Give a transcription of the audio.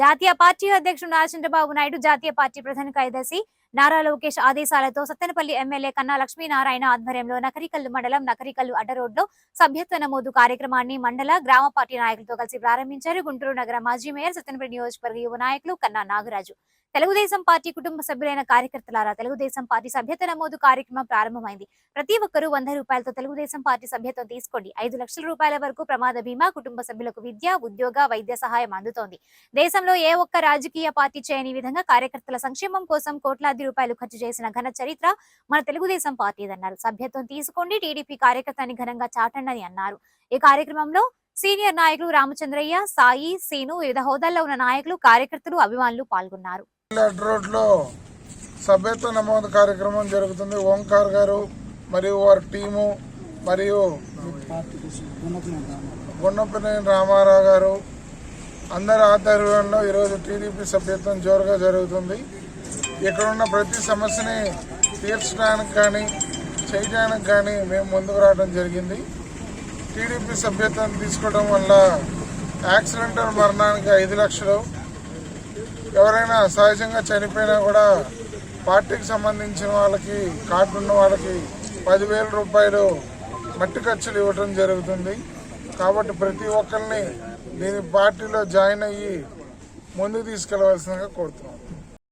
జాతీయ పార్టీ అధ్యక్షుడు నారా చంద్రబాబు నాయుడు జాతీయ పార్టీ ప్రధాన కార్యదర్శి నారా లోకేష్ ఆదేశాలతో సత్తెనపల్లి ఎమ్మెల్యే కన్నా లక్ష్మీనారాయణ ఆధ్వర్యంలో నకరికల్లు మండలం నకరికల్లు అడ్డరోడ్లో సభ్యత్వ నమోదు కార్యక్రమాన్ని మండల గ్రామ పార్టీ నాయకులతో కలిసి ప్రారంభించారు. గుంటూరు నగర మాజీ మేయర్ సత్తెనపల్లి నియోజకవర్గ యువ నాయకులు కన్నా నాగరాజు. తెలుగుదేశం పార్టీ కుటుంబ సభ్యులైన కార్యకర్తలారా తెలుగుదేశం పార్టీ సభ్యత్వ నమోదు కార్యక్రమం ప్రారంభమైంది. ప్రతి ఒక్కరూ వంద రూపాయలతో తెలుగుదేశం పార్టీ సభ్యత్వం తీసుకోండి. ఐదు లక్షల రూపాయల వరకు ప్రమాద బీమా కుటుంబ సభ్యులకు విద్య ఉద్యోగ వైద్య సహాయం అందుతోంది. దేశంలో ఏ ఒక్క రాజకీయ పార్టీ చేయని విధంగా కార్యకర్తల సంక్షేమం కోసం కోట్లాది రూపాయలు ఖర్చు చేసిన ఘన చరిత్ర మన తెలుగుదేశం పార్టీదన్నారు. సభ్యత్వం తీసుకోండి టీడీపీ కార్యకర్తని ఘనంగా చాటండి అన్నారు. ఈ కార్యక్రమంలో సీనియర్ నాయకులు రామచంద్రయ్య సాయి సీను వివిధ హోదాల్లో ఉన్న నాయకులు కార్యకర్తలు అభిమానులు పాల్గొన్నారు. సభ్యత్వ నమోదు కార్యక్రమం జరుగుతుంది. ఓంకార్ గారు మరియు వారి టీము మరియు గున్నపనేని రామారావు గారు అందరి ఆధ్వర్యంలో ఈరోజు టీడీపీ సభ్యత్వం జోరుగా జరుగుతుంది. ఇక్కడ ఉన్న ప్రతి సమస్యని తీర్చడానికి కానీ చేయడానికి కానీ మేము ముందుకు రావడం జరిగింది. టీడీపీ సభ్యత్వం తీసుకోవడం వల్ల యాక్సిడెంటల్ మరణానికి ఐదు లక్షలు. ఎవరైనా సహజంగా చనిపోయినా కూడా పార్టీకి సంబంధించిన వాళ్ళకి కార్డు ఉన్న వాళ్ళకి పదివేల రూపాయలు మట్టి ఖర్చులు ఇవ్వడం జరుగుతుంది. కాబట్టి ప్రతి ఒక్కరిని దీని పార్టీలో జాయిన్ అయ్యి ముందుకు తీసుకెళ్ళవలసిందిగా కోరుతున్నాం.